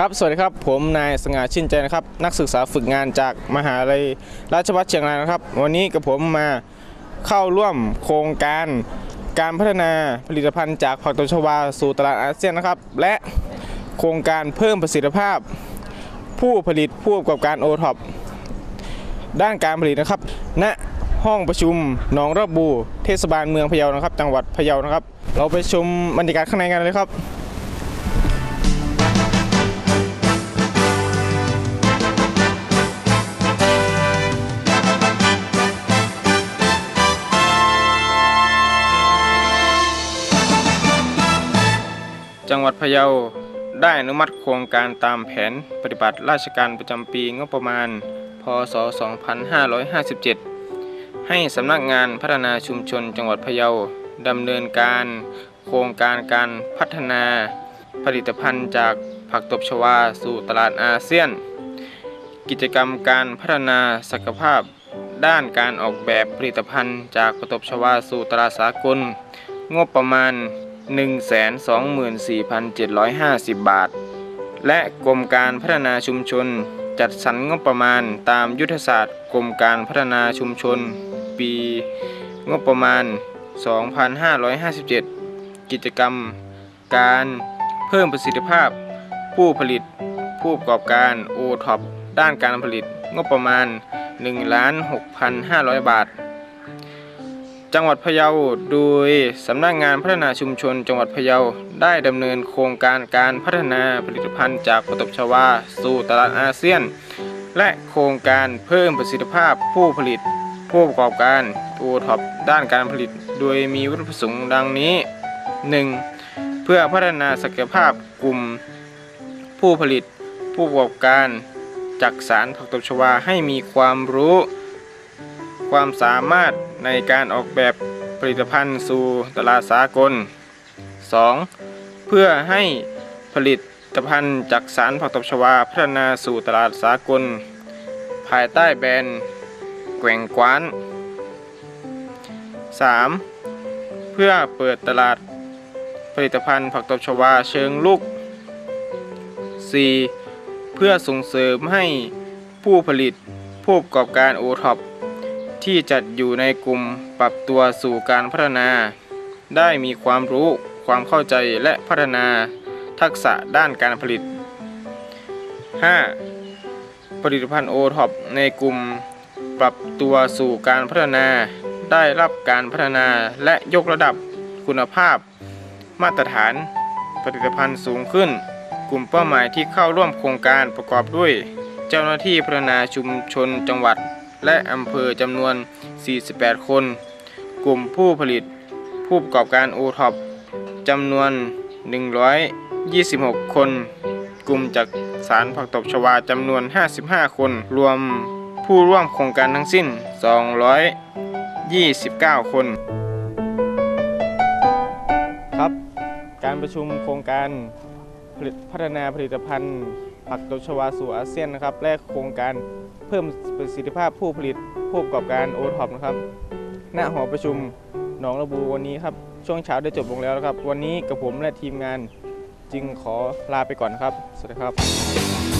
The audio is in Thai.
ครับ สวัสดีครับ ผมนายสง่าชินใจนะครับ นักศึกษาฝึกงานจากมหาลัยราชภัฏเชียงรายนะครับ วันนี้กับผมมาเข้าร่วมโครงการการพัฒนาผลิตภัณฑ์จากผักตบชวาสู่ตลาดอาเซียนนะครับ และโครงการเพิ่มประสิทธิภาพ ผู้ผลิตผู้ประกอบการโอท็อปด้านการผลิตนะครับณห้องประชุมหนองระบู เทศบาลเมืองพะเยานะครับ จังหวัดพะเยานะครับ เราไปชมบรรยากาศข้างในกันเลยครับ จังหวัดพะเยาได้อนุมัติโครงการตามแผนปฏิบัติราชการประจำปีงบประมาณ พศ 2557 ให้สำนักงานพัฒนาชุมชนจังหวัดพะเยาดำเนินการโครงการการพัฒนาผลิตภัณฑ์จากผักตบชวาสู่ตลาดอาเซียน กิจกรรมการพัฒนาศักยภาพ ด้านการออกแบบผลิตภัณฑ์จากผักตบชวาสู่ตลาดสากล งบประมาณ 124,750 บาท และกรมการพัฒนาชุมชน จัดสรรงบประมาณตามยุทธศาสตร์กรมการพัฒนาชุมชน ปีงบประมาณ 2557 กิจกรรม การเพิ่มประสิทธิภาพ ผู้ผลิต ผู้ประกอบการโอท็อปด้านการผลิตงบประมาณ 1,6,500 บาท จังหวัดพะเยาโดยสำนักงานพัฒนาชุมชน จังหวัดพะเยาได้ดำเนินโครงการการพัฒนาผลิตภัณฑ์จากผตบชวา สู่ตลาดอาเซียน และโครงการเพิ่มประสิทธิภาพผู้ผลิต ผู้ประกอบการโอท็อปด้านการผลิต โดยมีวัตถุประสงค์ดังนี้ 1. เพื่อพัฒนาศักยภาพกลุ่ม ผู้ผลิต ผู้ประกอบการจักสารผักตบชวาให้มีความรู้ ความสามารถในการออกแบบผลิตภัณฑ์สู่ตลาดสากล 2. เพื่อให้ผลิตภัณฑ์จากสารผักตบชวาพัฒนาสู่ตลาดสากล ภายใต้แบรนด์แกว่งกว้าน 3. เพื่อเปิดตลาดผลิตภัณฑ์ผักตบชวาเชิงลุก 4. เพื่อส่งเสริมให้ผู้ผลิตผู้ประกอบการโอท็อป ที่จัดอยู่ในกลุ่มปรับตัวสู่การพัฒนา ได้มีความรู้ความเข้าใจและพัฒนาทักษะด้านการผลิต 5. ผลิตภัณฑ์โอท็อปในกลุ่มปรับตัวสู่การพัฒนา ได้รับการพัฒนาและยกระดับคุณภาพ มาตรฐาน ผลิตภัณฑ์สูงขึ้น กลุ่มเป้าหมายที่เข้าร่วมโครงการประกอบด้วย เจ้าหน้าที่พัฒนาชุมชนจังหวัด และอำเภอจำนวน 48 คน กลุ่มผู้ผลิตผู้ประกอบการโอท็อปจำนวน 126 คน กลุ่มจากสารผักตบชวาจำนวน 55 คน รวมผู้ร่วมโครงการทั้งสิ้น 229 คน ครับ การประชุมโครงการพัฒนาผลิตภัณฑ์ ผักตบชวาสู่อาเซียนนะครับและโครงการเพิ่มประสิทธิภาพผู้ผลิตผู้ประกอบการโอท็อปนะครับ ณหอประชุมหนองระบูวันนี้ครับช่วงเช้าได้จบลงแล้วนะครับ วันนี้กับผมและทีมงานจึงขอลาไปก่อนนครับ สวัสดีครับ